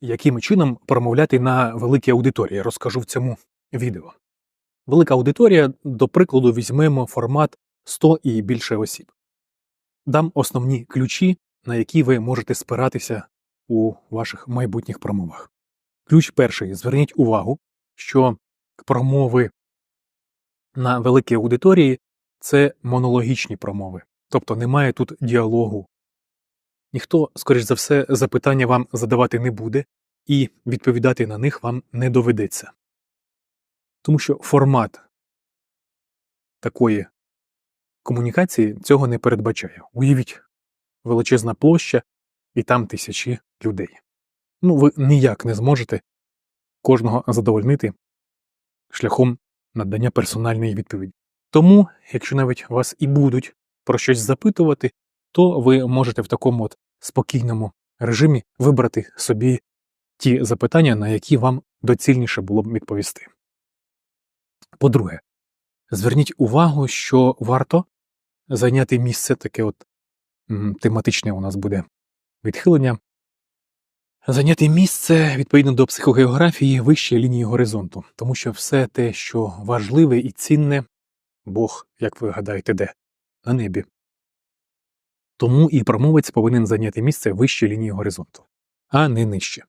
Яким чином промовляти на великій аудиторії, розкажу в цьому відео. Велика аудиторія, до прикладу, візьмемо формат 100 і більше осіб. Дам основні ключі, на які ви можете спиратися у ваших майбутніх промовах. Ключ перший. Зверніть увагу, що промови на великій аудиторії це монологічні промови, тобто немає тут діалогу. Ніхто, скоріш за все, запитання вам задавати не буде, і відповідати на них вам не доведеться. Тому що формат такої комунікації цього не передбачає. Уявіть, величезна площа, і там тисячі людей. Ну, ви ніяк не зможете кожного задовольнити шляхом надання персональної відповіді. Тому, якщо навіть вас і будуть про щось запитувати, то ви можете в такому от спокійному режимі вибрати собі ті запитання, на які вам доцільніше було б відповісти. По-друге, зверніть увагу, що варто зайняти місце таке от тематичне у нас буде відхилення. Зайняти місце відповідно до психогеографії вище лінії горизонту, тому що все те, що важливе і цінне, Бог, як ви гадаєте, де? На небі. Тому і промовець повинен зайняти місце вище лінії горизонту, а не нижче.